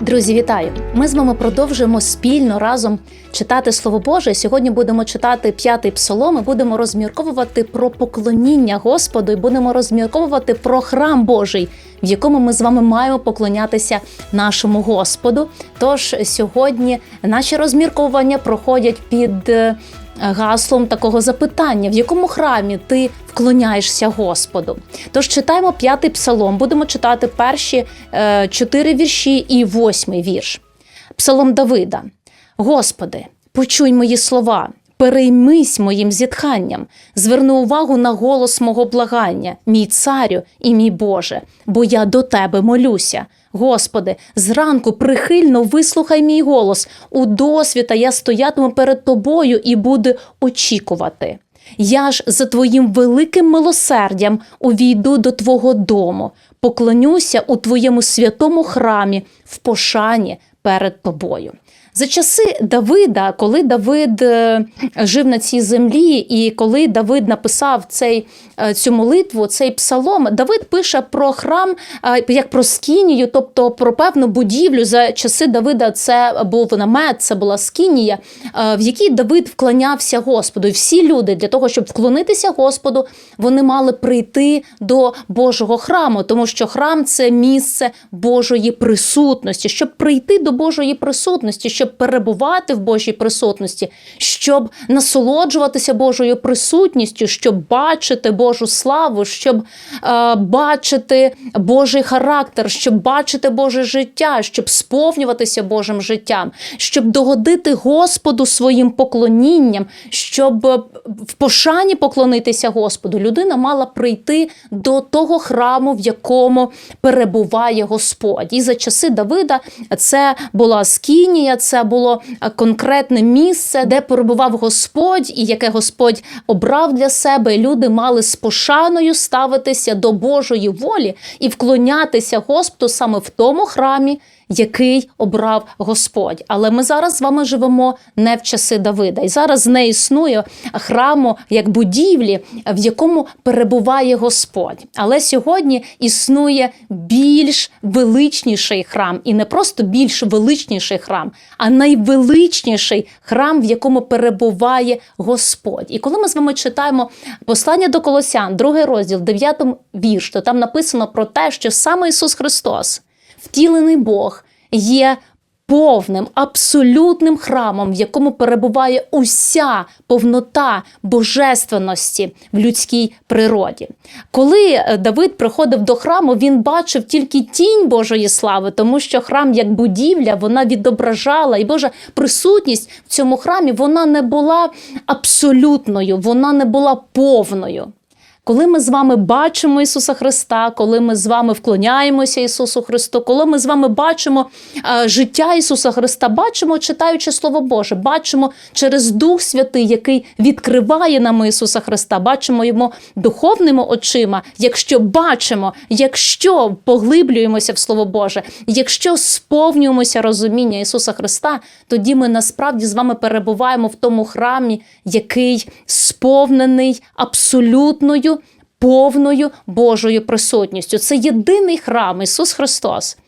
Друзі, вітаю! Ми з вами продовжуємо спільно разом читати Слово Боже. Сьогодні будемо читати п'ятий псалом. і Будемо розмірковувати про поклоніння Господу і будемо розмірковувати про храм Божий, в якому ми з вами маємо поклонятися нашому Господу. Тож сьогодні наші розмірковування проходять під е, гаслом такого запитання: в якому храмі ти вклоняєшся Господу? Тож читаємо п'ятий псалом. Будемо читати перші е, чотири вірші і восьмий вірш. Псалом Давида. Господи, почуй мої слова. Переймись моїм зітханням, зверни увагу на голос мого благання, мій царю і мій Боже, бо я до тебе молюся. Господи, зранку прихильно вислухай мій голос. У досвіта я стоятиму перед тобою і буду очікувати. Я ж за твоїм великим милосердям увійду до Твого дому, поклонюся у Твоєму святому храмі в пошані перед тобою. За часи Давида, коли Давид е, жив на цій землі, і коли Давид написав цей, е, цю молитву, цей псалом, Давид пише про храм е, як про скінію, тобто про певну будівлю. За часи Давида це був намет, це була скінія, в якій Давид вклонявся Господу. І всі люди для того, щоб вклонитися Господу, вони мали прийти до Божого храму, тому що храм це місце Божої присутності, щоб прийти до Божої присутності. щоб щоб перебувати в Божій присутності, щоб насолоджуватися Божою присутністю, щоб бачити Божу славу, щоб е, бачити Божий характер, щоб бачити Боже життя, щоб сповнюватися Божим життям, щоб догодити Господу своїм поклонінням, щоб в пошані поклонитися Господу. Людина мала прийти до того храму, в якому перебуває Господь. І за часи Давида це була скінія. це це було е, конкретне місце, де перебував Господь, і яке Господь обрав для себе. Люди мали з пошаною ставитися до Божої волі і вклонятися Господу саме в тому храмі який обрав Господь. Але ми зараз з вами живемо не в часи Давида. І зараз не існує храму як будівлі, в якому перебуває Господь. Але сьогодні існує більш величніший храм, і не просто більш величніший храм, а найвеличніший храм, в якому перебуває Господь. І коли ми з вами читаємо послання до Колосян, другий розділ, 9 вірш, то там написано про те, що саме Ісус Христос втілений Бог є повним, абсолютним храмом, в якому перебуває уся повнота божественності в людській природі. Коли е, Давид приходив до храму, він бачив тільки тінь Божої слави, тому що храм, як будівля, вона відображала, і Божа присутність в цьому храмі вона не була абсолютною, вона не була повною. Коли ми з вами бачимо Ісуса Христа, коли ми з вами вклоняємося Ісусу Христу, коли ми з вами бачимо е, життя Ісуса Христа, бачимо, читаючи Слово Боже, бачимо через Дух Святий, який відкриває нам Ісуса Христа, бачимо йому духовними очима. Якщо бачимо, якщо поглиблюємося в Слово Боже, якщо сповнюємося розуміння Ісуса Христа, тоді ми насправді з вами перебуваємо в тому храмі, який сповнений абсолютною повною Божою присутністю. Це єдиний храм Ісус Христос,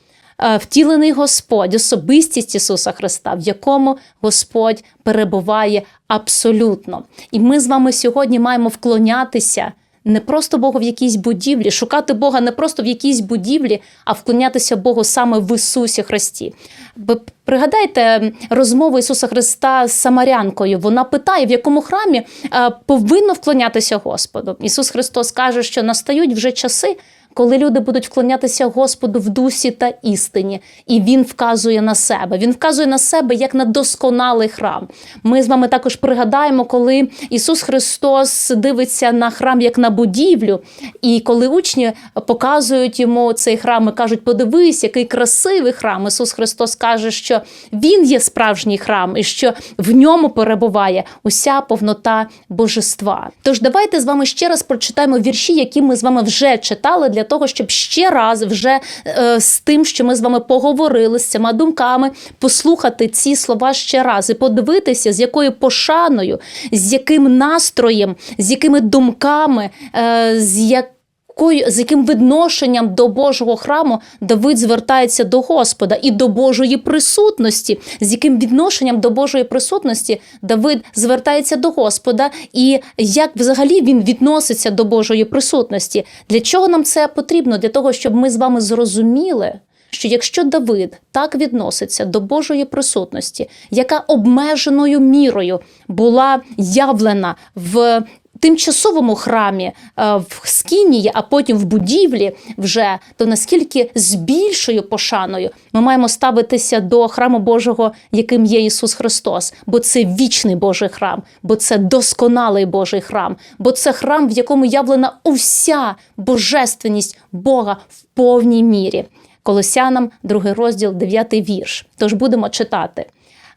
е, втілений Господь, особистість Ісуса Христа, в якому Господь перебуває абсолютно. І ми з вами сьогодні маємо вклонятися. Не просто Богу в якійсь будівлі, шукати Бога не просто в якійсь будівлі, а вклонятися Богу саме в Ісусі Христі. Ви Пригадайте розмову Ісуса Христа з Самарянкою. Вона питає, в якому храмі е, повинно вклонятися Господу. Ісус Христос каже, що настають вже часи коли люди будуть вклонятися Господу в дусі та істині, і Він вказує на себе. Він вказує на себе як на досконалий храм. Ми з вами також пригадаємо, коли Ісус Христос дивиться на храм як на будівлю, і коли учні показують йому цей храм і кажуть: подивись, який красивий храм. Ісус Христос каже, що Він є справжній храм і що в ньому перебуває уся повнота божества. Тож давайте з вами ще раз прочитаємо вірші, які ми з вами вже читали для того, щоб ще раз вже е, з тим, що ми з вами поговорили з цими думками, послухати ці слова ще раз і подивитися, з якою пошаною, з яким настроєм, з якими думками, е, з як якою з яким відношенням до Божого храму Давид звертається до Господа і до Божої присутності, з яким відношенням до Божої присутності Давид звертається до Господа, і як взагалі він відноситься до Божої присутності. Для чого нам це потрібно? Для того, щоб ми з вами зрозуміли. Що якщо Давид так відноситься до Божої присутності, яка обмеженою мірою була явлена в тимчасовому храмі е, в Скінії, а потім в будівлі, вже то наскільки з більшою пошаною ми маємо ставитися до храму Божого, яким є Ісус Христос, бо це вічний Божий храм, бо це досконалий Божий храм, бо це храм, в якому явлена уся божественність Бога в повній мірі. Колосянам, другий розділ, дев'ятий вірш. Тож будемо читати.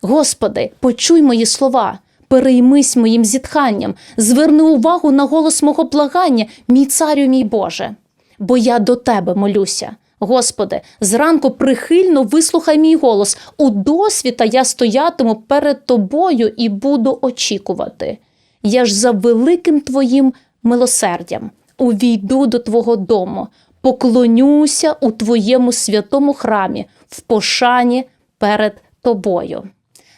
Господи, почуй мої слова, переймись моїм зітханням, зверни увагу на голос мого благання, мій царю, мій Боже, бо я до Тебе молюся. Господи, зранку прихильно вислухай мій голос. У досвіта я стоятиму перед тобою і буду очікувати. Я ж за великим Твоїм милосердям увійду до Твого дому, поклонюся у Твоєму святому храмі в пошані перед Тобою.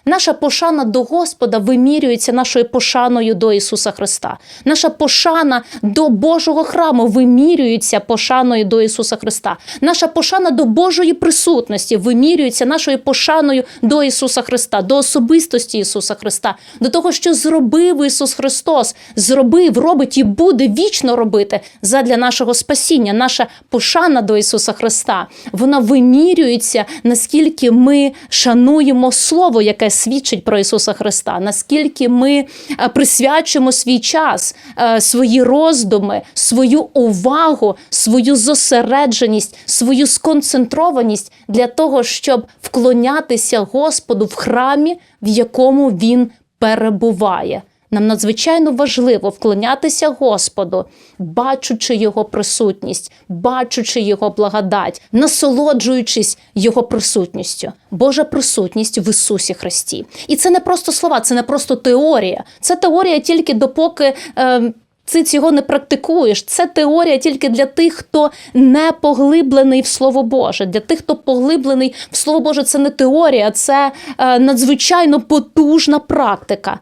Наша пошана до Господа вимірюється нашою пошаною до Ісуса Христа. Наша пошана до Божого храму вимірюється пошаною до Ісуса Христа. Наша пошана до Божої присутності вимірюється нашою пошаною до Ісуса Христа, до особистості Ісуса Христа, до того, що зробив Ісус Христос, зробив, робить і буде вічно робити задля нашого спасіння. Наша пошана до Ісуса Христа. Вона вимірюється, наскільки ми шануємо Слово, яке свідчить про Ісуса Христа, наскільки ми е, присвячуємо свій час, е, свої роздуми, свою увагу, свою зосередженість, свою сконцентрованість для того, щоб вклонятися Господу в храмі, в якому Він перебуває. Нам надзвичайно важливо вклонятися Господу, бачучи Його присутність, бачучи Його благодать, насолоджуючись Його присутністю. Божа присутність в Ісусі Христі. І це не просто слова, це не просто теорія. Це теорія тільки допоки. Е, ти цього не практикуєш. Це теорія тільки для тих, хто не поглиблений в Слово Боже. Для тих, хто поглиблений в Слово Боже, це не теорія, це е, надзвичайно потужна практика.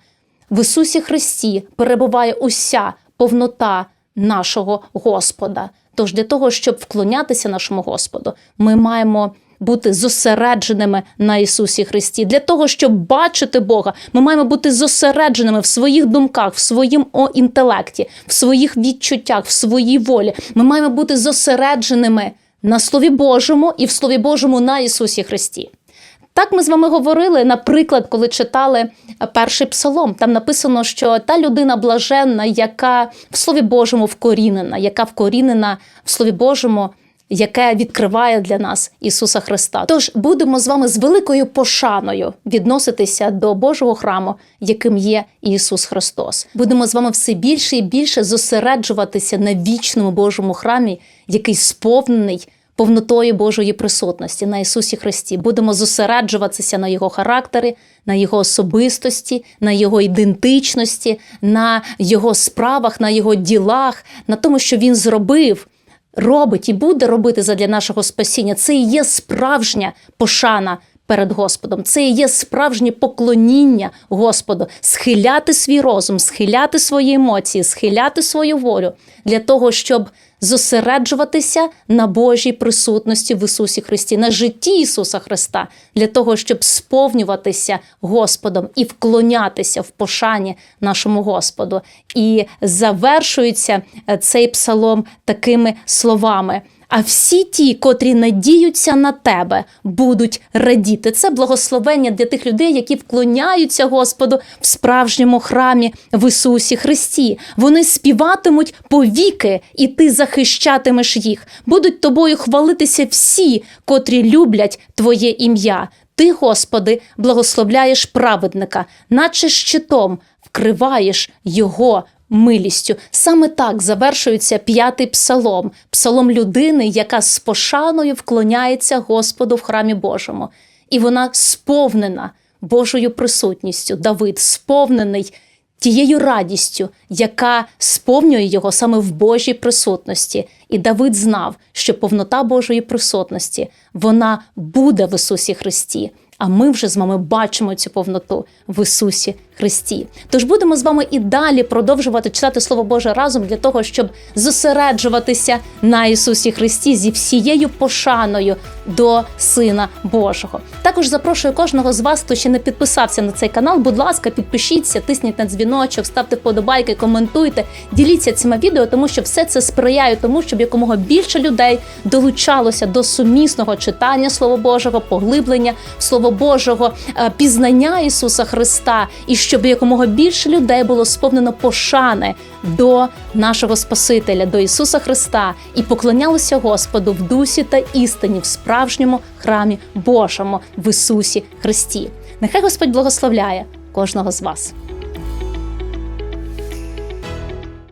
В Ісусі Христі перебуває уся повнота нашого Господа. Тож для того, щоб вклонятися нашому Господу, ми маємо бути зосередженими на Ісусі Христі. Для того, щоб бачити Бога, ми маємо бути зосередженими в своїх думках, в своїм інтелекті, в своїх відчуттях, в своїй волі. Ми маємо бути зосередженими на Слові Божому і в Слові Божому на Ісусі Христі. Так ми з вами говорили, наприклад, коли читали перший псалом. Там написано, що та людина блаженна, яка в Слові Божому вкорінена, яка вкорінена в Слові Божому, яке відкриває для нас Ісуса Христа. Тож будемо з вами з великою пошаною відноситися до Божого храму, яким є Ісус Христос. Будемо з вами все більше і більше зосереджуватися на вічному Божому храмі, який сповнений повнотою Божої присутності на Ісусі Христі. Будемо зосереджуватися на Його характері, на Його особистості, на Його ідентичності, на Його справах, на Його ділах, на тому, що Він зробив. Робить і буде робити задля нашого спасіння. Це і є справжня пошана перед Господом. Це і є справжнє поклоніння Господу, схиляти свій розум, схиляти свої емоції, схиляти свою волю для того, щоб зосереджуватися на Божій присутності в Ісусі Христі, на житті Ісуса Христа, для того, щоб сповнюватися Господом і вклонятися в пошані нашому Господу. І завершується е, цей псалом такими словами. А всі ті, котрі надіються на тебе, будуть радіти. Це благословення для тих людей, які вклоняються Господу в справжньому храмі в Ісусі Христі. Вони співатимуть повіки, і ти захищатимеш їх. Будуть тобою хвалитися всі, котрі люблять Твоє ім'я. Ти, Господи, благословляєш праведника, наче щитом вкриваєш його милістю. Саме так завершується п'ятий псалом, псалом людини, яка з пошаною вклоняється Господу в храмі Божому. І вона сповнена Божою присутністю. Давид сповнений тією радістю, яка сповнює його саме в Божій присутності. І Давид знав, що повнота Божої присутності вона буде в Ісусі Христі. А ми вже з вами бачимо цю повноту в Ісусі Христі. Тож будемо з вами і далі продовжувати читати Слово Боже разом для того, щоб зосереджуватися на Ісусі Христі зі всією пошаною до Сина Божого. Також запрошую кожного з вас, хто ще не підписався на цей канал. Будь ласка, підпишіться, тисніть на дзвіночок, ставте вподобайки, коментуйте, діліться цими відео, тому що все це сприяє тому, щоб якомога більше людей долучалося до сумісного читання Слова Божого, поглиблення Слова Божого, е, пізнання Ісуса Христа, і щоб якомога більше людей було сповнено пошани до нашого Спасителя, до Ісуса Христа, і поклонялося Господу в дусі та істині в справжньому храмі Божому в Ісусі Христі. Нехай Господь благословляє кожного з вас.